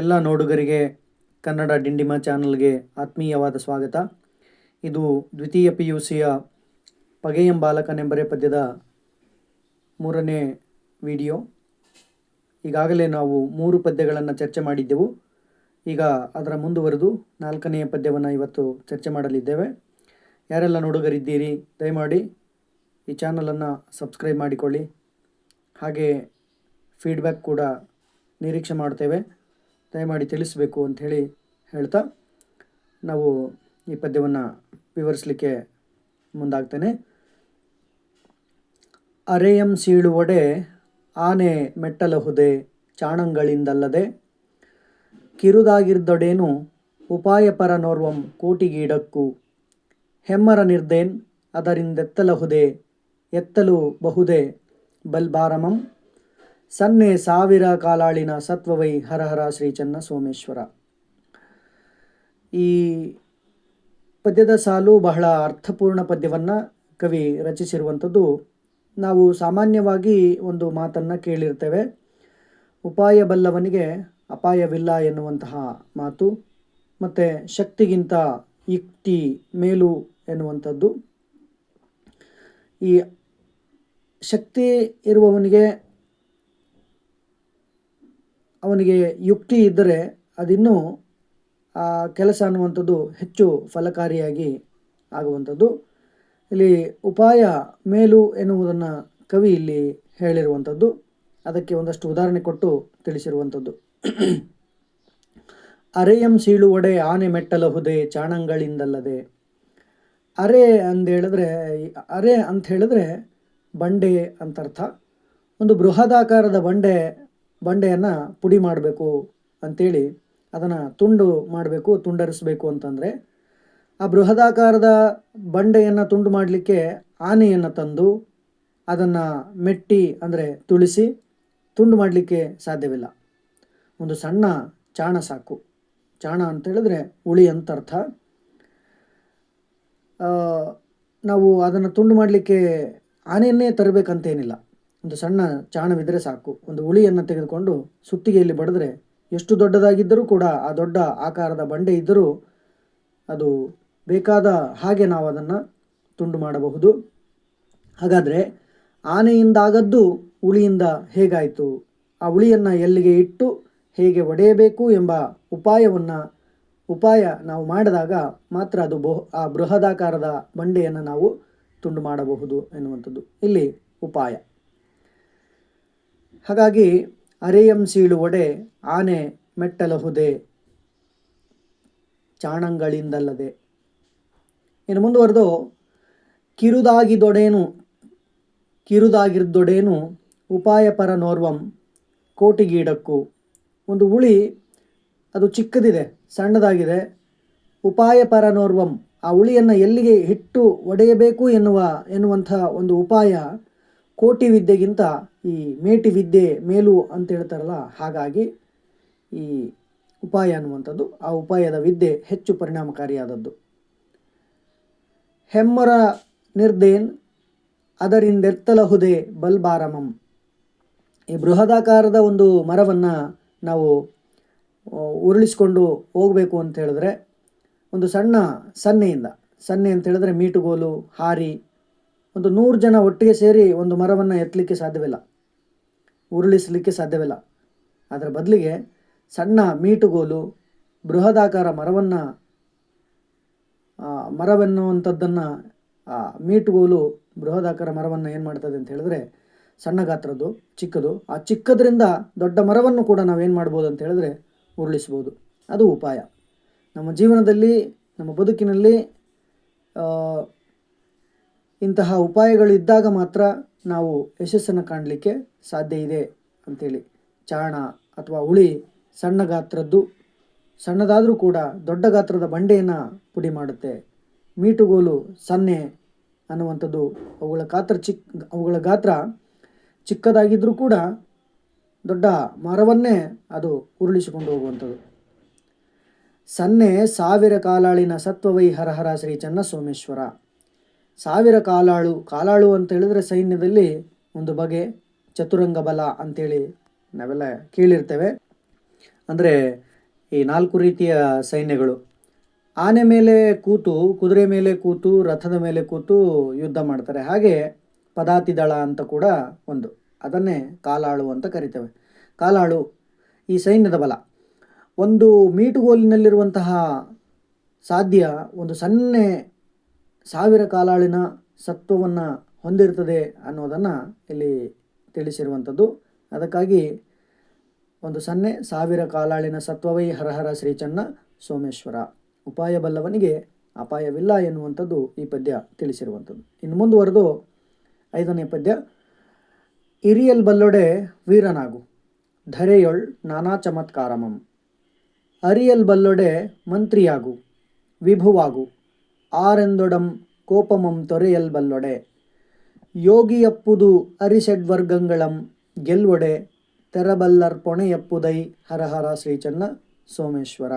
ಎಲ್ಲ ನೋಡುಗರಿಗೆ ಕನ್ನಡ ಡಿಂಡಿಮ ಚಾನಲ್ಗೆ ಆತ್ಮೀಯವಾದ ಸ್ವಾಗತ. ಇದು ದ್ವಿತೀಯ ಪಿ ಯು ಸಿಯ ಪಗೆಯಂ ಬಾಲಕನೆಂಬರೇ ಪದ್ಯದ ಮೂರನೇ ವಿಡಿಯೋ. ಈಗಾಗಲೇ ನಾವು ಮೂರು ಪದ್ಯಗಳನ್ನು ಚರ್ಚೆ ಮಾಡಿದ್ದೆವು. ಈಗ ಅದರ ಮುಂದುವರೆದು ನಾಲ್ಕನೆಯ ಪದ್ಯವನ್ನು ಇವತ್ತು ಚರ್ಚೆ ಮಾಡಲಿದ್ದೇವೆ. ಯಾರೆಲ್ಲ ನೋಡುಗರಿದ್ದೀರಿ, ದಯಮಾಡಿ ಈ ಚಾನಲನ್ನು ಸಬ್ಸ್ಕ್ರೈಬ್ ಮಾಡಿಕೊಳ್ಳಿ. ಹಾಗೆ ಫೀಡ್ಬ್ಯಾಕ್ ಕೂಡ ನಿರೀಕ್ಷೆ ಮಾಡ್ತೇವೆ. ದಯಮಾಡಿ ತಿಳಿಸಬೇಕು ಅಂತ ಹೇಳಿ ಹೇಳ್ತಾ ನಾವು ಈ ಪದ್ಯವನ್ನು ವಿವರಿಸಲಿಕ್ಕೆ ಮುಂದಾಗ್ತೇನೆ. ಅರೆಯಂ ಸೀಳುವಡೆ, ಆನೆ ಮೆಟ್ಟಲಹುದೆ, ಚಾಣಂಗಳಿಂದಲ್ಲದೆ ಕಿರುದಾಗಿರ್ದೊಡೇನು ಉಪಾಯಪರನೋರ್ವಂ ಪರನೋರ್ವಂ ಕೋಟಿಗೀಡಕ್ಕೂ ಹೆಮ್ಮರ ನಿರ್ದೇನ್ ಅದರಿಂದೆತ್ತಲಹುದೆ, ಎತ್ತಲು ಬಹುದೆ ಬಲ್ಬಾರಮಂ ಸನ್ನೆ ಸಾವಿರ ಕಾಲಾಳಿನ ಸತ್ವವೈ ಹರಹರ ಶ್ರೀ ಚನ್ನ ಸೋಮೇಶ್ವರ. ಈ ಪದ್ಯದ ಸಾಲು ಬಹಳ ಅರ್ಥಪೂರ್ಣ ಪದ್ಯವನ್ನು ಕವಿ ರಚಿಸಿರುವಂಥದ್ದು. ನಾವು ಸಾಮಾನ್ಯವಾಗಿ ಒಂದು ಮಾತನ್ನು ಕೇಳಿರ್ತೇವೆ. ಉಪಾಯ ಬಲ್ಲವನಿಗೆ ಅಪಾಯವಿಲ್ಲ ಎನ್ನುವಂತಹ ಮಾತು, ಮತ್ತು ಶಕ್ತಿಗಿಂತ ಯುಕ್ತಿ ಮೇಲು ಎನ್ನುವಂಥದ್ದು. ಈ ಶಕ್ತಿ ಇರುವವನಿಗೆ ಅವನಿಗೆ ಯುಕ್ತಿ ಇದ್ದರೆ ಅದಿನ್ನೂ ಆ ಕೆಲಸ ಅನ್ನುವಂಥದ್ದು ಹೆಚ್ಚು ಫಲಕಾರಿಯಾಗಿ ಆಗುವಂಥದ್ದು. ಇಲ್ಲಿ ಉಪಾಯ ಮೇಲು ಎನ್ನುವುದನ್ನು ಕವಿ ಇಲ್ಲಿ ಹೇಳಿರುವಂಥದ್ದು. ಅದಕ್ಕೆ ಒಂದಷ್ಟು ಉದಾಹರಣೆ ಕೊಟ್ಟು ತಿಳಿಸಿರುವಂಥದ್ದು. ಅರೆಯಂ ಸೀಳುವಡೆ ಆನೆ ಮೆಟ್ಟಲಹುದೆ ಚಾಣಂಗಳಿಂದಲ್ಲದೆ. ಅರೆ ಅಂದೇಳಿದ್ರೆ ಅರೆ ಅಂತ ಹೇಳಿದ್ರೆ ಬಂಡೆ ಅಂತ ಅರ್ಥ ಒಂದು ಬೃಹದಾಕಾರದ ಬಂಡೆ ಬಂಡೆಯನ್ನು ಪುಡಿ ಮಾಡಬೇಕು ಅಂಥೇಳಿ ಅದನ್ನು ತುಂಡು ಮಾಡಬೇಕು, ತುಂಡರಿಸಬೇಕು ಅಂತಂದರೆ ಆ ಬೃಹದಾಕಾರದ ಬಂಡೆಯನ್ನು ತುಂಡು ಮಾಡಲಿಕ್ಕೆ ಆನೆಯನ್ನು ತಂದು ಅದನ್ನು ಮೆಟ್ಟಿ ಅಂದರೆ ತುಳಿಸಿ ತುಂಡು ಮಾಡಲಿಕ್ಕೆ ಸಾಧ್ಯವಿಲ್ಲ. ಒಂದು ಸಣ್ಣ ಚಾಣ ಸಾಕು. ಚಾಣ ಅಂತ ಹೇಳಿದ್ರೆ ಉಳಿ ಅಂತ ಅರ್ಥ. ನಾವು ಅದನ್ನು ತುಂಡು ಮಾಡಲಿಕ್ಕೆ ಆನೆಯನ್ನೇ ತರಬೇಕಂತೇನಿಲ್ಲ. ಒಂದು ಸಣ್ಣ ಚಾಣವಿದ್ದರೆ ಸಾಕು. ಒಂದು ಉಳಿಯನ್ನು ತೆಗೆದುಕೊಂಡು ಸುತ್ತಿಗೆಯಲ್ಲಿ ಬಡಿದ್ರೆ ಎಷ್ಟು ದೊಡ್ಡದಾಗಿದ್ದರೂ ಕೂಡ ಆ ದೊಡ್ಡ ಆಕಾರದ ಬಂಡೆ ಇದ್ದರೂ ಅದು ಬೇಕಾದ ಹಾಗೆ ನಾವು ಅದನ್ನು ತುಂಡು ಮಾಡಬಹುದು. ಹಾಗಾದರೆ ಆನೆಯಿಂದಾಗದ್ದು ಉಳಿಯಿಂದ ಹೇಗಾಯಿತು? ಆ ಉಳಿಯನ್ನು ಎಲ್ಲಿಗೆ ಇಟ್ಟು ಹೇಗೆ ಒಡೆಯಬೇಕು ಎಂಬ ಉಪಾಯವನ್ನು, ಉಪಾಯ ನಾವು ಮಾಡಿದಾಗ ಮಾತ್ರ ಅದು ಬಹು ಆ ಬೃಹದಾಕಾರದ ಬಂಡೆಯನ್ನು ನಾವು ತುಂಡು ಮಾಡಬಹುದು ಎನ್ನುವಂಥದ್ದು. ಇಲ್ಲಿ ಉಪಾಯ. ಹಾಗಾಗಿ ಅರೆಯಂ ಸೀಳು ಒಡೆ ಆನೆ ಮೆಟ್ಟಲಹುದೆ ಚಾಣಂಗಳಿಂದಲ್ಲದೆ. ಇನ್ನು ಮುಂದುವರೆದು ಕಿರುದಾಗಿದೊಡೇನು ಕಿರುದಾಗಿರ್ದೊಡೇನು ಉಪಾಯಪರ ನೋರ್ವಂ ಕೋಟಿಗೀಡಕ್ಕೂ. ಒಂದು ಉಳಿ ಅದು ಚಿಕ್ಕದಿದೆ, ಸಣ್ಣದಾಗಿದೆ. ಉಪಾಯಪರ ನೋರ್ವಂ ಆ ಉಳಿಯನ್ನು ಎಲ್ಲಿಗೆ ಹಿಟ್ಟು ಒಡೆಯಬೇಕು ಎನ್ನುವ, ಎನ್ನುವಂಥ ಒಂದು ಉಪಾಯ ಕೋಟಿ ವಿದ್ಯೆಗಿಂತ ಈ ಮೇಟಿ ವಿದ್ಯೆ ಮೇಲು ಅಂತ ಹೇಳ್ತಾರಲ್ಲ, ಹಾಗಾಗಿ ಈ ಉಪಾಯ ಅನ್ನುವಂಥದ್ದು, ಆ ಉಪಾಯದ ವಿದ್ಯೆ ಹೆಚ್ಚು ಪರಿಣಾಮಕಾರಿಯಾದದ್ದು. ಹೆಮ್ಮರ ನಿರ್ದೇನ್ ಅದರಿಂದೆತ್ತಲಹುದೆ ಬಲ್ಬಾರಮಂ. ಈ ಬೃಹದಾಕಾರದ ಒಂದು ಮರವನ್ನು ನಾವು ಉರುಳಿಸ್ಕೊಂಡು ಹೋಗಬೇಕು ಅಂತ ಹೇಳಿದ್ರೆ, ಒಂದು ಸಣ್ಣ ಸನ್ನೆಯಿಂದ, ಸನ್ನೆ ಅಂತ ಹೇಳಿದ್ರೆ ಮೀಟುಗೋಲು, ಹಾರಿ ಒಂದು ನೂರು ಜನ ಒಟ್ಟಿಗೆ ಸೇರಿ ಒಂದು ಮರವನ್ನು ಎತ್ತಲಿಕ್ಕೆ ಸಾಧ್ಯವಿಲ್ಲ, ಉರುಳಿಸಲಿಕ್ಕೆ ಸಾಧ್ಯವಿಲ್ಲ. ಅದರ ಬದಲಿಗೆ ಸಣ್ಣ ಮೀಟುಗೋಲು, ಬೃಹದಾಕಾರ ಮರವನ್ನು ಮರವೆನ್ನುವಂಥದ್ದನ್ನು ಮೀಟುಗೋಲು, ಬೃಹದಾಕಾರ ಮರವನ್ನು ಏನು ಮಾಡ್ತದೆ ಅಂತ ಹೇಳಿದ್ರೆ ಸಣ್ಣ ಗಾತ್ರದ್ದು, ಚಿಕ್ಕದು. ಆ ಚಿಕ್ಕದ್ರಿಂದ ದೊಡ್ಡ ಮರವನ್ನು ಕೂಡ ನಾವೇನು ಮಾಡ್ಬೋದು ಅಂತ ಹೇಳಿದ್ರೆ ಉರುಳಿಸ್ಬೋದು. ಅದು ಉಪಾಯ. ನಮ್ಮ ಜೀವನದಲ್ಲಿ, ನಮ್ಮ ಬದುಕಿನಲ್ಲಿ ಇಂತಹ ಉಪಾಯಗಳು ಇದ್ದಾಗ ಮಾತ್ರ ನಾವು ಯಶಸ್ಸನ್ನು ಕಾಣಲಿಕ್ಕೆ ಸಾಧ್ಯ ಇದೆ ಅಂಥೇಳಿ ಚಾಣ ಅಥವಾ ಹುಳಿ ಸಣ್ಣ ಗಾತ್ರದ್ದು, ಸಣ್ಣದಾದರೂ ಕೂಡ ದೊಡ್ಡ ಗಾತ್ರದ ಬಂಡೆಯನ್ನು ಪುಡಿ ಮಾಡುತ್ತೆ. ಮೀಟುಗೋಲು ಸನ್ನೆ ಅನ್ನುವಂಥದ್ದು ಅವುಗಳ ಗಾತ್ರ ಚಿಕ್ಕ ಅವುಗಳ ಗಾತ್ರ ಚಿಕ್ಕದಾಗಿದ್ದರೂ ಕೂಡ ದೊಡ್ಡ ಮರವನ್ನೇ ಅದು ಉರುಳಿಸಿಕೊಂಡು ಹೋಗುವಂಥದ್ದು. ಸನ್ನೆ ಸಾವಿರ ಕಾಲಾಳಿನ ಸತ್ವವೈ ಹರಹರ ಶ್ರೀ ಚನ್ನ ಸೋಮೇಶ್ವರ ಸಾವಿರ ಕಾಲಾಳು ಕಾಲಾಳು ಅಂತ ಹೇಳಿದ್ರೆ ಸೈನ್ಯದಲ್ಲಿ ಒಂದು ಬಗೆ ಚತುರಂಗ ಬಲ ಅಂತೇಳಿ ನಾವೆಲ್ಲ ಕೇಳಿರ್ತೇವೆ. ಅಂದರೆ ಈ ನಾಲ್ಕು ರೀತಿಯ ಸೈನ್ಯಗಳು. ಆನೆ ಮೇಲೆ ಕೂತು, ಕುದುರೆ ಮೇಲೆ ಕೂತು, ರಥದ ಮೇಲೆ ಕೂತು ಯುದ್ಧ ಮಾಡ್ತಾರೆ. ಹಾಗೆ ಪದಾತಿ ದಳ ಅಂತ ಕೂಡ ಒಂದು. ಅದನ್ನೇ ಕಾಲಾಳು ಅಂತ ಕರಿತೇವೆ. ಕಾಲಾಳು ಈ ಸೈನ್ಯದ ಬಲ. ಒಂದು ಮೀಟುಗೋಲಿನಲ್ಲಿರುವಂತಹ ಸಾಧ್ಯ ಒಂದು ಸಣ್ಣ ಸಾವಿರ ಕಾಲಾಳಿನ ಸತ್ವವನ್ನು ಹೊಂದಿರ್ತದೆ ಅನ್ನೋದನ್ನು ಇಲ್ಲಿ ತಿಳಿಸಿರುವಂಥದ್ದು. ಅದಕ್ಕಾಗಿ ಒಂದು ಸನ್ನೆ, ಸಾವಿರ ಕಾಲಾಳಿನ ಸತ್ವವೈ ಹರಹರ ಶ್ರೀಚನ್ನ ಸೋಮೇಶ್ವರ. ಉಪಾಯ ಬಲ್ಲವನಿಗೆ ಅಪಾಯವಿಲ್ಲ ಎನ್ನುವಂಥದ್ದು ಈ ಪದ್ಯ ತಿಳಿಸಿರುವಂಥದ್ದು. ಇನ್ನು ಮುಂದುವರೆದು ಐದನೇ ಪದ್ಯ. ಇರಿಯಲ್ ಬಲ್ಲೊಡೆ ವೀರನಾಗು, ಧರೆಯೊಳ್ ನಾನಾ ಚಮತ್ಕಾರಮಂ. ಅರಿಯಲ್ ಬಲ್ಲೊಡೆ ಮಂತ್ರಿಯಾಗು, ವಿಭುವಾಗು ಆರೆಂದೊಡಂ ಕೋಪಮಂ ತೊರೆಯಲ್ಬಲ್ಲೊಡೆ. ಯೋಗಿಯಪ್ಪುದು ಅರಿಷಡ್ವರ್ಗಂಗಳಂ ಗೆಲ್ವೊಡೆ, ತೆರಬಲ್ಲರ್ ಪೊಣೆಯಪ್ಪುದೈ ಹರಹರ ಶ್ರೀಚನ್ನ ಸೋಮೇಶ್ವರ.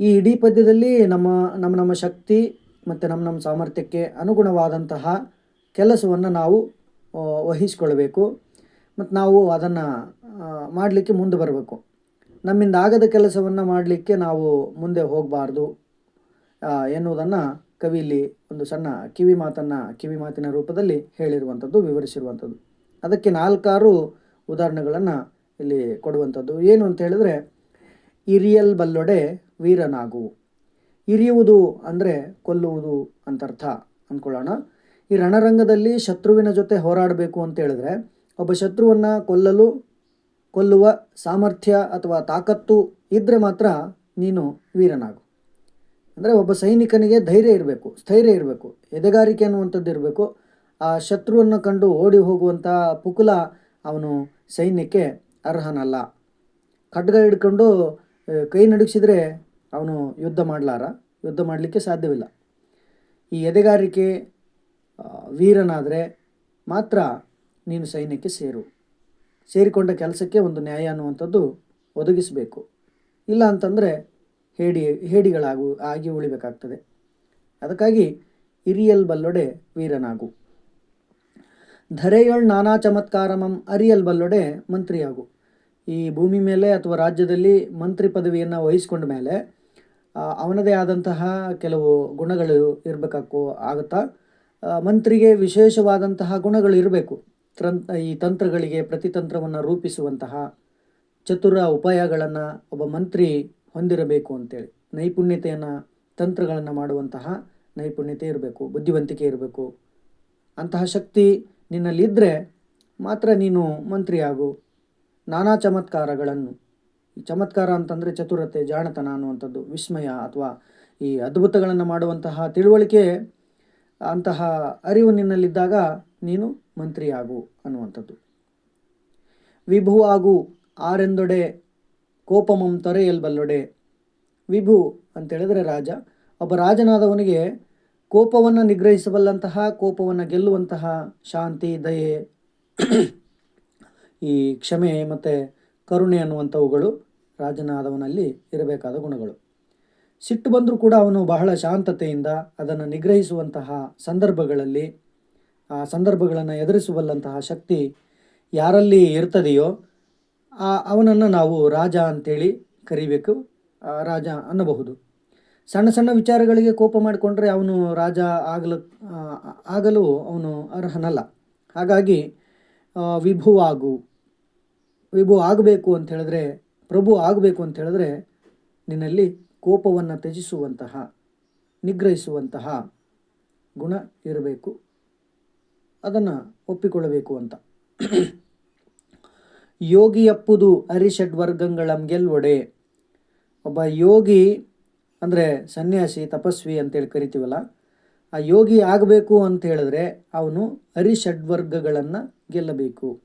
ಈ ಇಡೀ ಪದ್ಯದಲ್ಲಿ ನಮ್ಮ ನಮ್ಮ ನಮ್ಮ ಶಕ್ತಿ ಮತ್ತು ನಮ್ಮ ನಮ್ಮ ಸಾಮರ್ಥ್ಯಕ್ಕೆ ಅನುಗುಣವಾದಂತಹ ಕೆಲಸವನ್ನು ನಾವು ವಹಿಸ್ಕೊಳ್ಬೇಕು. ಮತ್ತು ನಾವು ಅದನ್ನು ಮಾಡಲಿಕ್ಕೆ ಮುಂದೆ ಬರಬೇಕು. ನಮ್ಮಿಂದ ಆಗದ ಕೆಲಸವನ್ನು ಮಾಡಲಿಕ್ಕೆ ನಾವು ಮುಂದೆ ಹೋಗಬಾರ್ದು. ಎನ್ನುವುದನ್ನು ಕವಿ ಇಲ್ಲಿ ಒಂದು ಸಣ್ಣ ಕಿವಿ ಮಾತನ್ನು, ಕಿವಿ ಮಾತಿನ ರೂಪದಲ್ಲಿ ಹೇಳಿರುವಂಥದ್ದು, ವಿವರಿಸಿರುವಂಥದ್ದು. ಅದಕ್ಕೆ ನಾಲ್ಕಾರು ಉದಾಹರಣೆಗಳನ್ನು ಇಲ್ಲಿ ಕೊಡುವಂಥದ್ದು. ಏನು ಅಂತ ಹೇಳಿದ್ರೆ, ಇರಿಯಲ್ ಬಲ್ಲೊಡೆ ವೀರನಾಗು. ಇರಿಯುವುದು ಅಂದರೆ ಕೊಲ್ಲುವುದು ಅಂತ ಅರ್ಥ ಅಂದ್ಕೊಳ್ಳೋಣ ಈ ರಣರಂಗದಲ್ಲಿ ಶತ್ರುವಿನ ಜೊತೆ ಹೋರಾಡಬೇಕು ಅಂತ ಹೇಳಿದ್ರೆ, ಒಬ್ಬ ಶತ್ರುವನ್ನು ಕೊಲ್ಲಲು, ಕೊಲ್ಲುವ ಸಾಮರ್ಥ್ಯ ಅಥವಾ ತಾಕತ್ತು ಇದ್ದರೆ ಮಾತ್ರ ನೀನು ವೀರನಾಗು. ಅಂದರೆ ಒಬ್ಬ ಸೈನಿಕನಿಗೆ ಧೈರ್ಯ ಇರಬೇಕು, ಸ್ಥೈರ್ಯ ಇರಬೇಕು, ಎದೆಗಾರಿಕೆ ಅನ್ನುವಂಥದ್ದು ಇರಬೇಕು, ಆ ಶತ್ರುವನ್ನು ಕಂಡು ಓಡಿ ಹೋಗುವಂಥ ಪುಕುಲ ಅವನು ಸೈನ್ಯಕ್ಕೆ ಅರ್ಹನಲ್ಲ. ಖಡ್ಗ ಹಿಡ್ಕೊಂಡು ಕೈ ನಡುಗಿಸಿದರೆ ಅವನು ಯುದ್ಧ ಮಾಡಲಾರ, ಯುದ್ಧ ಮಾಡಲಿಕ್ಕೆ ಸಾಧ್ಯವಿಲ್ಲ. ಈ ಎದೆಗಾರಿಕೆ ವೀರನಾದರೆ ಮಾತ್ರ ನೀನು ಸೈನ್ಯಕ್ಕೆ ಸೇರು. ಸೇರಿಕೊಂಡ ಕೆಲಸಕ್ಕೆ ಒಂದು ನ್ಯಾಯ ಅನ್ನುವಂಥದ್ದು ಒದಗಿಸಬೇಕು. ಇಲ್ಲ ಅಂತಂದರೆ ಹೇಡಿ, ಹೇಡಿಗಳಾಗು, ಆಗಿ ಉಳಿಬೇಕಾಗ್ತದೆ. ಅದಕ್ಕಾಗಿ ಇರಿಯಲ್ ಬಲ್ಲೊಡೆ ವೀರನಾಗು. ಧರೆಯೊಳ್ ನಾನಾ ಚಮತ್ಕಾರಮಂ ಅರಿಯಲ್ ಬಲ್ಲೊಡೆ ಮಂತ್ರಿಯಾಗು. ಈ ಭೂಮಿ ಮೇಲೆ ಅಥವಾ ರಾಜ್ಯದಲ್ಲಿ ಮಂತ್ರಿ ಪದವಿಯನ್ನು ವಹಿಸಿಕೊಂಡ ಮೇಲೆ ಅವನದೇ ಆದಂತಹ ಕೆಲವು ಗುಣಗಳು ಇರಬೇಕು ಆಗುತ್ತಾ ಮಂತ್ರಿಗೆ ವಿಶೇಷವಾದಂತಹ ಗುಣಗಳು ಇರಬೇಕು. ಈ ತಂತ್ರಗಳಿಗೆ ಪ್ರತಿತಂತ್ರವನ್ನು ರೂಪಿಸುವಂತಹ ಚತುರ ಉಪಾಯಗಳನ್ನು ಒಬ್ಬ ಮಂತ್ರಿ ಹೊಂದಿರಬೇಕು ಅಂತೇಳಿ. ನೈಪುಣ್ಯತೆಯನ್ನು, ತಂತ್ರಗಳನ್ನು ಮಾಡುವಂತಹ ನೈಪುಣ್ಯತೆ ಇರಬೇಕು, ಬುದ್ಧಿವಂತಿಕೆ ಇರಬೇಕು. ಅಂತಹ ಶಕ್ತಿ ನಿನ್ನಲ್ಲಿದ್ದರೆ ಮಾತ್ರ ನೀನು ಮಂತ್ರಿಯಾಗು. ನಾನಾ ಚಮತ್ಕಾರಗಳನ್ನು. ಈ ಚಮತ್ಕಾರ ಅಂತಂದರೆ ಚತುರತೆ, ಜಾಣತನ ಅನ್ನುವಂಥದ್ದು, ವಿಸ್ಮಯ ಅಥವಾ ಈ ಅದ್ಭುತಗಳನ್ನು ಮಾಡುವಂತಹ ತಿಳುವಳಿಕೆ, ಅಂತಹ ಅರಿವು ನಿನ್ನಲ್ಲಿದ್ದಾಗ ನೀನು ಮಂತ್ರಿಯಾಗು ಅನ್ನುವಂಥದ್ದು. ವಿಭುವಾಗು ಆರೆಂದೊಡೆ ಕೋಪಮಂ ತೊರೆಯಲ್ಬಲ್ಲೊಡೆ. ವಿಭು ಅಂತೇಳಿದರೆ ರಾಜ. ಒಬ್ಬ ರಾಜನಾದವನಿಗೆ ಕೋಪವನ್ನು ನಿಗ್ರಹಿಸಬಲ್ಲಂತಹ, ಕೋಪವನ್ನು ಗೆಲ್ಲುವಂತಹ ಶಾಂತಿ, ದಯೆ, ಈ ಕ್ಷಮೆ ಮತ್ತು ಕರುಣೆ ಅನ್ನುವಂಥವುಗಳು ರಾಜನಾದವನಲ್ಲಿ ಇರಬೇಕಾದ ಗುಣಗಳು. ಸಿಟ್ಟು ಬಂದರೂ ಕೂಡ ಅವನು ಬಹಳ ಶಾಂತತೆಯಿಂದ ಅದನ್ನು ನಿಗ್ರಹಿಸುವಂತಹ ಸಂದರ್ಭಗಳಲ್ಲಿ, ಆ ಸಂದರ್ಭಗಳನ್ನು ಎದುರಿಸಬಲ್ಲಂತಹ ಶಕ್ತಿ ಯಾರಲ್ಲಿ ಇರ್ತದೆಯೋ ಅವನನ್ನು ನಾವು ರಾಜ ಅಂತೇಳಿ ಕರಿಬೇಕು. ರಾಜ ಅನ್ನಬಹುದು. ಸಣ್ಣ ಸಣ್ಣ ವಿಚಾರಗಳಿಗೆ ಕೋಪ ಮಾಡಿಕೊಂಡ್ರೆ ಅವನು ರಾಜ ಆಗಲು ಆಗಲು ಅವನು ಅರ್ಹನಲ್ಲ. ಹಾಗಾಗಿ ವಿಭುವಾಗು ವಿಭು ಆಗಬೇಕು ಅಂತ ಹೇಳಿದ್ರೆ, ಪ್ರಭು ಆಗಬೇಕು ಅಂತ ಹೇಳಿದ್ರೆ ನಿನ್ನಲ್ಲಿ ಕೋಪವನ್ನು ತ್ಯಜಿಸುವಂತಹ, ನಿಗ್ರಹಿಸುವಂತಹ ಗುಣ ಇರಬೇಕು. ಅದನ್ನು ಒಪ್ಪಿಕೊಳ್ಳಬೇಕು ಅಂತ. ಯೋಗಿಯಪ್ಪುದು ಅರಿಷಡ್ವರ್ಗಂಗಳಂ ಗೆಲ್ವೊಡೆ. ಒಬ್ಬ ಯೋಗಿ ಅಂದರೆ ಸನ್ಯಾಸಿ, ತಪಸ್ವಿ ಅಂತೇಳಿ ಕರಿತೀವಲ್ಲ, ಆ ಯೋಗಿ ಆಗಬೇಕು ಅಂತ ಹೇಳಿದ್ರೆ ಅವನು ಅರಿಷಡ್ವರ್ಗಗಳನ್ನು ಗೆಲ್ಲಬೇಕು.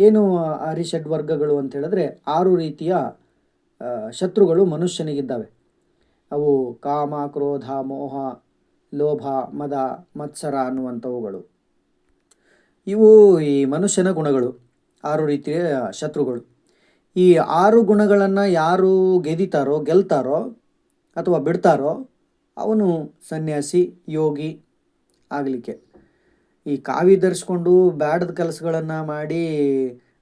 ಏನು ಅರಿಷಡ್ವರ್ಗಗಳು ಅಂತ ಹೇಳಿದ್ರೆ ಆರು ರೀತಿಯ ಶತ್ರುಗಳು ಮನುಷ್ಯನಿಗಿದ್ದಾವೆ. ಅವು ಕಾಮ, ಕ್ರೋಧ, ಮೋಹ, ಲೋಭ, ಮದ, ಮತ್ಸರ ಅನ್ನುವಂಥವುಗಳು. ಇವು ಈ ಮನುಷ್ಯನ ಗುಣಗಳು. ಆರು ರೀತಿಯ ಶತ್ರುಗಳು. ಈ ಆರು ಗುಣಗಳನ್ನು ಯಾರು ಗೆದಿತಾರೋ, ಗೆಲ್ತಾರೋ ಅಥವಾ ಬಿಡ್ತಾರೋ ಅವನು ಸನ್ಯಾಸಿ, ಯೋಗಿ ಆಗಲಿಕ್ಕೆ. ಈ ಕಾವಿ ಧರಿಸ್ಕೊಂಡು ಬ್ಯಾಡದ ಕೆಲಸಗಳನ್ನು ಮಾಡಿ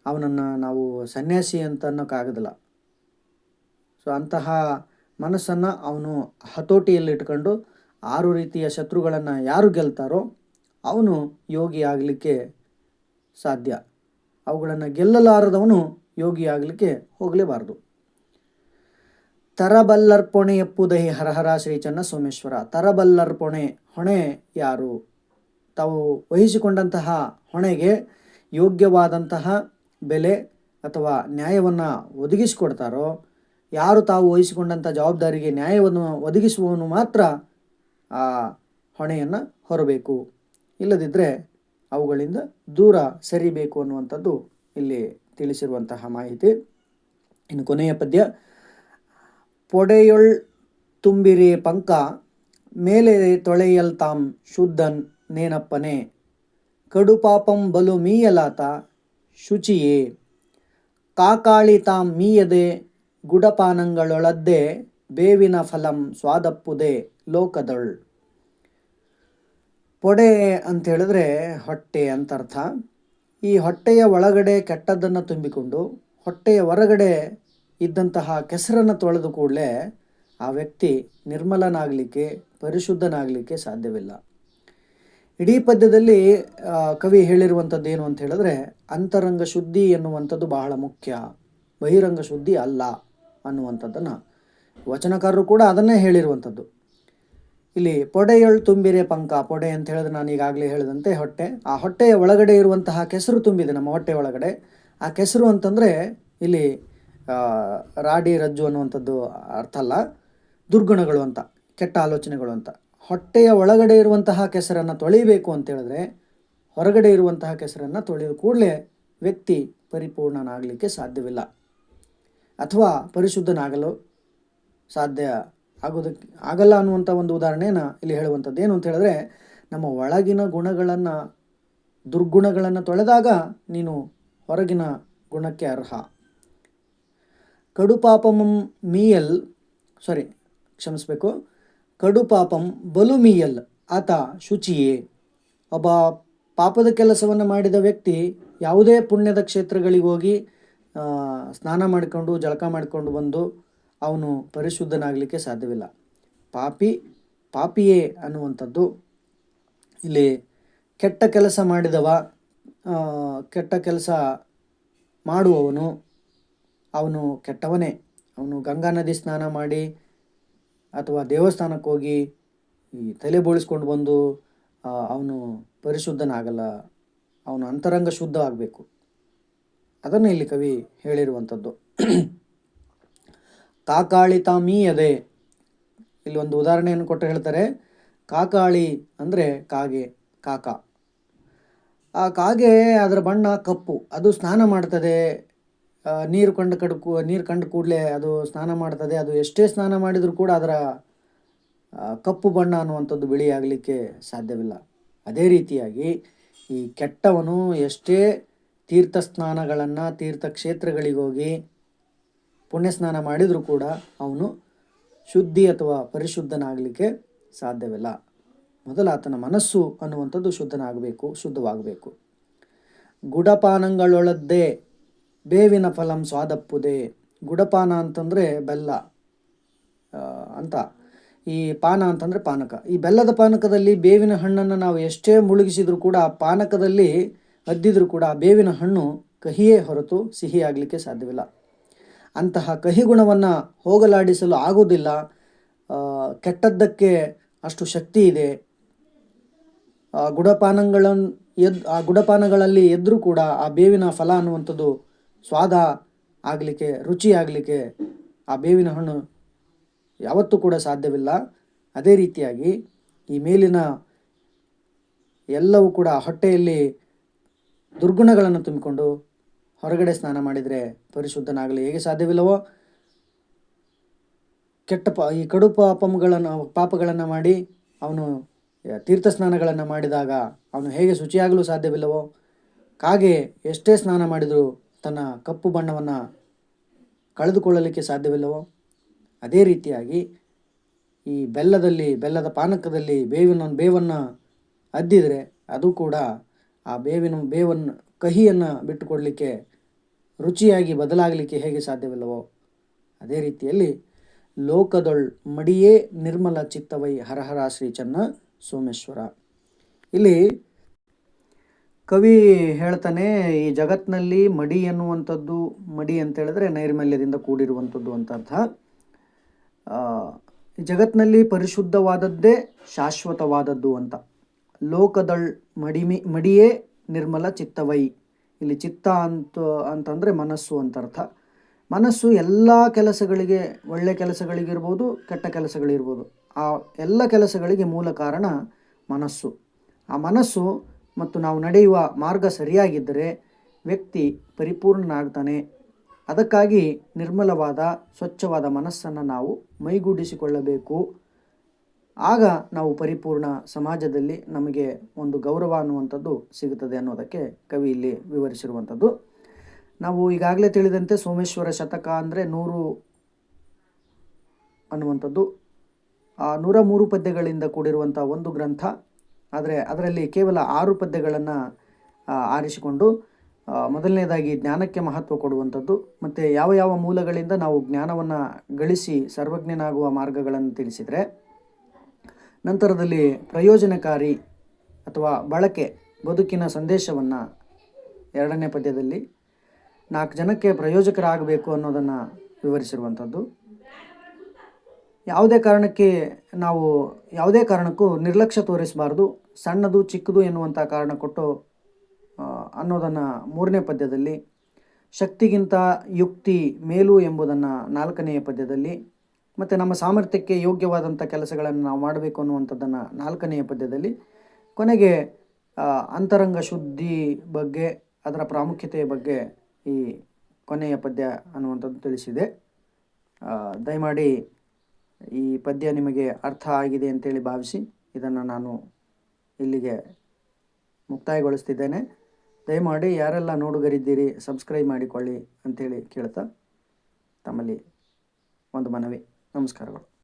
ಅವನನ್ನು ನಾವು ಸನ್ಯಾಸಿ ಅಂತ ಅನ್ನೋಕ್ಕಾಗೋದಿಲ್ಲ ಸೊ ಅಂತಹ ಮನಸ್ಸನ್ನು ಅವನು ಹತೋಟಿಯಲ್ಲಿಟ್ಕೊಂಡು ಆರು ರೀತಿಯ ಶತ್ರುಗಳನ್ನು ಯಾರು ಗೆಲ್ತಾರೋ ಅವನು ಯೋಗಿ ಆಗಲಿಕ್ಕೆ ಸಾಧ್ಯ. ಅವುಗಳನ್ನು ಗೆಲ್ಲಲಾರದವನು ಯೋಗಿಯಾಗಲಿಕ್ಕೆ ಹೋಗಲೇಬಾರದು. ತರಬಲ್ಲರ್ಪಣೆ ಎಪ್ಪುದಹಿ ಹರಹರ ಶ್ರೀ ಚನ್ನ ಸೋಮೇಶ್ವರ. ತರಬಲ್ಲರ್ಪಣೆ ಹೊಣೆ ಯಾರು? ತಾವು ವಹಿಸಿಕೊಂಡಂತಹ ಹೊಣೆಗೆ ಯೋಗ್ಯವಾದಂತಹ ಬೆಲೆ ಅಥವಾ ನ್ಯಾಯವನ್ನು ಒದಗಿಸಿಕೊಡ್ತಾರೋ, ಯಾರು ತಾವು ವಹಿಸಿಕೊಂಡಂಥ ಜವಾಬ್ದಾರಿಗೆ ನ್ಯಾಯವನ್ನು ಒದಗಿಸುವವನು ಮಾತ್ರ ಆ ಹೊಣೆಯನ್ನು ಹೊರಬೇಕು. ಇಲ್ಲದಿದ್ದರೆ ಅವುಗಳಿಂದ ದೂರ ಸರಿಬೇಕು ಅನ್ನುವಂಥದ್ದು ಇಲ್ಲಿ ತಿಳಿಸಿರುವಂತಹ ಮಾಹಿತಿ. ಇನ್ನು ಕೊನೆಯ ಪದ್ಯ, ಪೊಡೆಯೊಳ್ ತುಂಬಿರಿ ಪಂಕ, ಮೇಲೆ ತೊಳೆಯಲ್ ತಾಂ ಶುದ್ಧನ್ ನೇನಪ್ಪನೆ ಕಡುಪಾಪಂ ಬಲು ಮೀಯಲಾತ ಶುಚಿಯೇ, ಕಾಕಾಳಿ ತಾಂ ಮೀಯದೆ, ಗುಡಪಾನಂಗಳೊಳದ್ದೆ ಬೇವಿನ ಫಲಂ ಸ್ವಾದಪ್ಪುದೆ ಲೋಕದಳ್. ಪೊಡೆ ಅಂತ ಹೇಳಿದ್ರೆ ಹೊಟ್ಟೆ ಅಂತ ಅರ್ಥ. ಈ ಹೊಟ್ಟೆಯ ಒಳಗಡೆ ಕೆಟ್ಟದ್ದನ್ನು ತುಂಬಿಕೊಂಡು, ಹೊಟ್ಟೆಯ ಹೊರಗಡೆ ಇದ್ದಂತಹ ಕೆಸರನ್ನು ತೊಳೆದು ಕೂಡಲೇ ಆ ವ್ಯಕ್ತಿ ನಿರ್ಮಲನಾಗಲಿಕ್ಕೆ, ಪರಿಶುದ್ಧನಾಗಲಿಕ್ಕೆ ಸಾಧ್ಯವಿಲ್ಲ. ಇಡೀ ಪದ್ಯದಲ್ಲಿ ಕವಿ ಹೇಳಿರುವಂಥದ್ದು ಏನು ಅಂತ ಹೇಳಿದ್ರೆ, ಅಂತರಂಗ ಶುದ್ಧಿ ಎನ್ನುವಂಥದ್ದು ಬಹಳ ಮುಖ್ಯ. ಬಹಿರಂಗ ಶುದ್ಧಿ ಅಲ್ಲ ಅನ್ನುವಂಥದ್ದನ್ನು ವಚನಕಾರರು ಕೂಡ ಅದನ್ನೇ ಹೇಳಿರುವಂಥದ್ದು. ಇಲ್ಲಿ ಪೊಡೆಯೊಳ್ ತುಂಬಿರೆ ಪಂಕ, ಪೊಡೆ ಅಂತ ಹೇಳಿದ್ರೆ ನಾನು ಈಗಾಗಲೇ ಹೇಳಿದಂತೆ ಹೊಟ್ಟೆ. ಆ ಹೊಟ್ಟೆಯ ಒಳಗಡೆ ಇರುವಂತಹ ಕೆಸರು ತುಂಬಿದೆ ನಮ್ಮ ಹೊಟ್ಟೆ ಒಳಗಡೆ. ಆ ಕೆಸರು ಅಂತಂದರೆ ಇಲ್ಲಿ ರಾಡಿ, ರಜ್ಜು ಅನ್ನುವಂಥದ್ದು ಅರ್ಥ ಅಲ್ಲ. ದುರ್ಗುಣಗಳು ಅಂತ, ಕೆಟ್ಟ ಆಲೋಚನೆಗಳು ಅಂತ. ಹೊಟ್ಟೆಯ ಒಳಗಡೆ ಇರುವಂತಹ ಕೆಸರನ್ನು ತೊಳಿಬೇಕು ಅಂತ ಹೇಳಿದ್ರೆ, ಹೊರಗಡೆ ಇರುವಂತಹ ಕೆಸರನ್ನು ತೊಳೆದ ಕೂಡಲೇ ವ್ಯಕ್ತಿ ಪರಿಪೂರ್ಣನಾಗಲಿಕ್ಕೆ ಸಾಧ್ಯವಿಲ್ಲ. ಅಥವಾ ಪರಿಶುದ್ಧನಾಗಲು ಸಾಧ್ಯ ಆಗೋದಕ್ಕೆ ಆಗಲ್ಲ ಅನ್ನುವಂಥ ಒಂದು ಉದಾಹರಣೆನ ಇಲ್ಲಿ ಹೇಳುವಂಥದ್ದು. ಏನು ಅಂತ ಹೇಳಿದ್ರೆ, ನಮ್ಮ ಒಳಗಿನ ಗುಣಗಳನ್ನು, ದುರ್ಗುಣಗಳನ್ನು ತೊಳೆದಾಗ ನೀನು ಹೊರಗಿನ ಗುಣಕ್ಕೆ ಅರ್ಹ. ಕಡುಪಾಪಮಂ ಮೀಯಲ್ ಸಾರಿ ಕ್ಷಮಿಸಬೇಕು. ಕಡುಪಾಪಂ ಬಲು ಮೀಯಲ್, ಆತ ಶುಚಿಯೇ. ಒಬ್ಬ ಪಾಪದ ಕೆಲಸವನ್ನು ಮಾಡಿದ ವ್ಯಕ್ತಿ ಯಾವುದೇ ಪುಣ್ಯದ ಕ್ಷೇತ್ರಗಳಿಗೆ ಹೋಗಿ ಸ್ನಾನ ಮಾಡಿಕೊಂಡು, ಜಳಕ ಮಾಡಿಕೊಂಡು ಬಂದು ಅವನು ಪರಿಶುದ್ಧನಾಗಲಿಕ್ಕೆ ಸಾಧ್ಯವಿಲ್ಲ. ಪಾಪಿ, ಪಾಪಿಯೇ ಅನ್ನುವಂಥದ್ದು ಇಲ್ಲಿ ಕೆಟ್ಟ ಕೆಲಸ ಮಾಡಿದವ ಕೆಟ್ಟ ಕೆಲಸ ಮಾಡುವವನು ಅವನು ಕೆಟ್ಟವನೇ. ಅವನು ಗಂಗಾ ನದಿ ಸ್ನಾನ ಮಾಡಿ ಅಥವಾ ದೇವಸ್ಥಾನಕ್ಕೆ ಹೋಗಿ ಈ ತಲೆ ಬೋಳಿಸ್ಕೊಂಡು ಬಂದು ಅವನು ಪರಿಶುದ್ಧನಾಗಲ್ಲ. ಅವನು ಅಂತರಂಗ ಶುದ್ಧ ಆಗಬೇಕು. ಅದನ್ನು ಇಲ್ಲಿ ಕವಿ ಹೇಳಿರುವಂಥದ್ದು. ಕಾಕಾಳಿ ತಾಮೀಯದೆ ಇಲ್ಲಿ ಒಂದು ಉದಾಹರಣೆಯನ್ನು ಕೊಟ್ಟು ಹೇಳ್ತಾರೆ. ಕಾಕಾಳಿ ಅಂದರೆ ಕಾಗೆ, ಕಾಕ. ಆ ಕಾಗೆ ಅದರ ಬಣ್ಣ ಕಪ್ಪು, ಅದು ಸ್ನಾನ ಮಾಡ್ತದೆ. ನೀರು ಕಂಡು ಕಡ್ಕು, ನೀರು ಕಂಡು ಕೂಡಲೇ ಅದು ಸ್ನಾನ ಮಾಡ್ತದೆ. ಅದು ಎಷ್ಟೇ ಸ್ನಾನ ಮಾಡಿದರೂ ಕೂಡ ಅದರ ಕಪ್ಪು ಬಣ್ಣ ಅನ್ನುವಂಥದ್ದು ಬಿಳಿಯಾಗಲಿಕ್ಕೆ ಸಾಧ್ಯವಿಲ್ಲ. ಅದೇ ರೀತಿಯಾಗಿ ಈ ಕೆಟ್ಟವನು ಎಷ್ಟೇ ತೀರ್ಥ ಸ್ನಾನಗಳನ್ನು ತೀರ್ಥಕ್ಷೇತ್ರಗಳಿಗೆ ಹೋಗಿ ಪುಣ್ಯ ಸ್ನಾನ ಮಾಡಿದರೂ ಕೂಡ ಅವನು ಶುದ್ಧಿ ಅಥವಾ ಪರಿಶುದ್ಧನಾಗಲಿಕ್ಕೆ ಸಾಧ್ಯವಿಲ್ಲ. ಮೊದಲು ಆತನ ಮನಸ್ಸು ಅನ್ನುವಂಥದ್ದು ಶುದ್ಧನಾಗಬೇಕು, ಶುದ್ಧವಾಗಬೇಕು. ಗುಡಪಾನಗಳೊಳದ್ದೇ ಬೇವಿನ ಫಲಂ ಸ್ವಾದಪ್ಪುದೆ. ಗುಡಪಾನ ಅಂತಂದರೆ ಬೆಲ್ಲ ಅಂತ. ಈ ಪಾನ ಅಂತಂದರೆ ಪಾನಕ. ಈ ಬೆಲ್ಲದ ಪಾನಕದಲ್ಲಿ ಬೇವಿನ ಹಣ್ಣನ್ನು ನಾವು ಎಷ್ಟೇ ಮುಳುಗಿಸಿದರೂ ಕೂಡ ಆ ಪಾನಕದಲ್ಲಿ ಅದ್ದಿದ್ರೂ ಕೂಡ ಆ ಬೇವಿನ ಹಣ್ಣು ಕಹಿಯೇ ಹೊರತು ಸಿಹಿಯಾಗಲಿಕ್ಕೆ ಸಾಧ್ಯವಿಲ್ಲ. ಅಂತಹ ಕಹಿ ಗುಣವನ್ನು ಹೋಗಲಾಡಿಸಲು ಆಗೋದಿಲ್ಲ ಕೆಟ್ಟದ್ದಕ್ಕೆ ಅಷ್ಟು ಶಕ್ತಿ ಇದೆ. ಆ ಗುಡಪಾನಗಳನ್ನು ಎದ್, ಆ ಗುಡಪಾನಗಳಲ್ಲಿ ಎದ್ದರೂ ಕೂಡ ಆ ಬೇವಿನ ಫಲ ಅನ್ನುವಂಥದ್ದು ಸ್ವಾದ ಆಗಲಿಕ್ಕೆ, ರುಚಿ ಆಗಲಿಕ್ಕೆ ಆ ಬೇವಿನ ಹಣ್ಣು ಯಾವತ್ತೂ ಕೂಡ ಸಾಧ್ಯವಿಲ್ಲ. ಅದೇ ರೀತಿಯಾಗಿ ಈ ಮೇಲಿನ ಎಲ್ಲವೂ ಕೂಡ ಹೊಟ್ಟೆಯಲ್ಲಿ ದುರ್ಗುಣಗಳನ್ನು ತುಂಬಿಕೊಂಡು ಹೊರಗಡೆ ಸ್ನಾನ ಮಾಡಿದರೆ ಪರಿಶುದ್ಧನಾಗಲು ಹೇಗೆ ಸಾಧ್ಯವಿಲ್ಲವೋ? ಕೆಟ್ಟ ಪ, ಈ ಕಡು ಪಾಪಗಳನ್ನು ಪಾಪಗಳನ್ನು ಮಾಡಿ ಅವನು ತೀರ್ಥ ಸ್ನಾನಗಳನ್ನು ಮಾಡಿದಾಗ ಅವನು ಹೇಗೆ ಶುಚಿಯಾಗಲು ಸಾಧ್ಯವಿಲ್ಲವೋ? ಕಾಗೆ ಎಷ್ಟೇ ಸ್ನಾನ ಮಾಡಿದರೂ ತನ್ನ ಕಪ್ಪು ಬಣ್ಣವನ್ನು ಕಳೆದುಕೊಳ್ಳಲಿಕ್ಕೆ ಸಾಧ್ಯವಿಲ್ಲವೋ? ಅದೇ ರೀತಿಯಾಗಿ ಈ ಬೆಲ್ಲದಲ್ಲಿ, ಬೆಲ್ಲದ ಪಾನಕದಲ್ಲಿ ಬೇವಿನ ಬೇವನ್ನು ಅದ್ದಿದರೆ ಅದು ಕೂಡ ಆ ಬೇವಿನ ಬೇವನ್ನು, ಕಹಿಯನ್ನು ಬಿಟ್ಟುಕೊಡಲಿಕ್ಕೆ ರುಚಿಯಾಗಿ ಬದಲಾಗಲಿಕ್ಕೆ ಹೇಗೆ ಸಾಧ್ಯವಿಲ್ಲವೋ ಅದೇ ರೀತಿಯಲ್ಲಿ ಲೋಕದೊಳ್ ಮಡಿಯೇ ನಿರ್ಮಲ ಚಿತ್ತವೈ ಹರಹರ ಶ್ರೀ ಚನ್ನ ಸೋಮೇಶ್ವರ. ಇಲ್ಲಿ ಕವಿ ಹೇಳ್ತಾನೆ, ಈ ಜಗತ್ತಿನಲ್ಲಿ ಮಡಿ ಎನ್ನುವಂಥದ್ದು, ಮಡಿ ಅಂತ ಹೇಳಿದ್ರೆ ನೈರ್ಮಲ್ಯದಿಂದ ಕೂಡಿರುವಂಥದ್ದು ಅಂತ ಅರ್ಥ. ಜಗತ್ತಿನಲ್ಲಿ ಪರಿಶುದ್ಧವಾದದ್ದೇ ಶಾಶ್ವತವಾದದ್ದು ಅಂತ. ಲೋಕದಳ್ ಮಡಿಮಿ, ಮಡಿಯೇ ನಿರ್ಮಲ ಚಿತ್ತವೈ ಇಲ್ಲಿ ಚಿತ್ತ ಅಂತ, ಅಂತಂದರೆ ಮನಸ್ಸು ಅಂತ ಅರ್ಥ ಮನಸ್ಸು ಎಲ್ಲ ಕೆಲಸಗಳಿಗೆ, ಒಳ್ಳೆ ಕೆಲಸಗಳಿಗಿರ್ಬೋದು, ಕೆಟ್ಟ ಕೆಲಸಗಳಿರ್ಬೋದು. ಆ ಎಲ್ಲ ಕೆಲಸಗಳಿಗೆ ಮೂಲ ಕಾರಣ ಮನಸ್ಸು. ಆ ಮನಸ್ಸು ಮತ್ತು ನಾವು ನಡೆಯುವ ಮಾರ್ಗ ಸರಿಯಾಗಿದ್ದರೆ ವ್ಯಕ್ತಿ ಪರಿಪೂರ್ಣನಾಗ್ತಾನೆ. ಅದಕ್ಕಾಗಿ ನಿರ್ಮಲವಾದ, ಸ್ವಚ್ಛವಾದ ಮನಸ್ಸನ್ನು ನಾವು ಮೈಗೂಡಿಸಿಕೊಳ್ಳಬೇಕು. ಆಗ ನಾವು ಪರಿಪೂರ್ಣ ಸಮಾಜದಲ್ಲಿ ನಮಗೆ ಒಂದು ಗೌರವ ಅನ್ನುವಂಥದ್ದು ಸಿಗುತ್ತದೆ ಅನ್ನೋದಕ್ಕೆ ಕವಿ ಇಲ್ಲಿ ವಿವರಿಸಿರುವಂಥದ್ದು. ನಾವು ಈಗಾಗಲೇ ತಿಳಿದಂತೆ ಸೋಮೇಶ್ವರ ಶತಕ ಅಂದರೆ ನೂರು ಅನ್ನುವಂಥದ್ದು. ಆ ನೂರ ಮೂರು ಪದ್ಯಗಳಿಂದ ಕೂಡಿರುವಂಥ ಒಂದು ಗ್ರಂಥ. ಆದರೆ ಅದರಲ್ಲಿ ಕೇವಲ ಆರು ಪದ್ಯಗಳನ್ನು ಆರಿಸಿಕೊಂಡು ಮೊದಲನೇದಾಗಿ ಜ್ಞಾನಕ್ಕೆ ಮಹತ್ವ ಕೊಡುವಂಥದ್ದು. ಮತ್ತು ಯಾವ ಯಾವ ಮೂಲಗಳಿಂದ ನಾವು ಜ್ಞಾನವನ್ನು ಗಳಿಸಿ ಸರ್ವಜ್ಞನಾಗುವ ಮಾರ್ಗಗಳನ್ನು ತಿಳಿಸಿದರೆ ನಂತರದಲ್ಲಿ ಪ್ರಯೋಜನಕಾರಿ ಅಥವಾ ಬಳಕೆ ಬದುಕಿನ ಸಂದೇಶವನ್ನು ಎರಡನೇ ಪದ್ಯದಲ್ಲಿ ನಾಲ್ಕು ಜನಕ್ಕೆ ಪ್ರಯೋಜಕರಾಗಬೇಕು ಅನ್ನೋದನ್ನು ವಿವರಿಸಿರುವಂಥದ್ದು. ಯಾವುದೇ ಕಾರಣಕ್ಕೆ ನಾವು ಯಾವುದೇ ಕಾರಣಕ್ಕೂ ನಿರ್ಲಕ್ಷ್ಯ ತೋರಿಸಬಾರ್ದು, ಸಣ್ಣದು ಚಿಕ್ಕದು ಎನ್ನುವಂಥ ಕಾರಣ ಕೊಟ್ಟು ಅನ್ನೋದನ್ನು ಮೂರನೇ ಪದ್ಯದಲ್ಲಿ, ಶಕ್ತಿಗಿಂತ ಯುಕ್ತಿ ಮೇಲು ಎಂಬುದನ್ನು ನಾಲ್ಕನೆಯ ಪದ್ಯದಲ್ಲಿ ಮತ್ತು ನಮ್ಮ ಸಾಮರ್ಥ್ಯಕ್ಕೆ ಯೋಗ್ಯವಾದಂಥ ಕೆಲಸಗಳನ್ನು ನಾವು ಮಾಡಬೇಕು ಅನ್ನುವಂಥದ್ದನ್ನು ನಾಲ್ಕನೆಯ ಪದ್ಯದಲ್ಲಿ. ಕೊನೆಗೆ ಅಂತರಂಗ ಶುದ್ಧಿ ಬಗ್ಗೆ, ಅದರ ಪ್ರಾಮುಖ್ಯತೆಯ ಬಗ್ಗೆ ಈ ಕೊನೆಯ ಪದ್ಯ ಅನ್ನುವಂಥದ್ದು ತಿಳಿಸಿದೆ. ದಯಮಾಡಿ ಈ ಪದ್ಯ ನಿಮಗೆ ಅರ್ಥ ಆಗಿದೆ ಅಂತೇಳಿ ಭಾವಿಸಿ ಇದನ್ನು ನಾನು ಇಲ್ಲಿಗೆ ಮುಕ್ತಾಯಗೊಳಿಸ್ತಿದ್ದೇನೆ. ದಯಮಾಡಿ ಯಾರೆಲ್ಲ ನೋಡುಗರಿದ್ದೀರಿ, ಸಬ್ಸ್ಕ್ರೈಬ್ ಮಾಡಿಕೊಳ್ಳಿ ಅಂಥೇಳಿ ಕೇಳ್ತಾ ತಮ್ಮಲ್ಲಿ ಒಂದು ಮನವಿ. Vamos, cara, agora.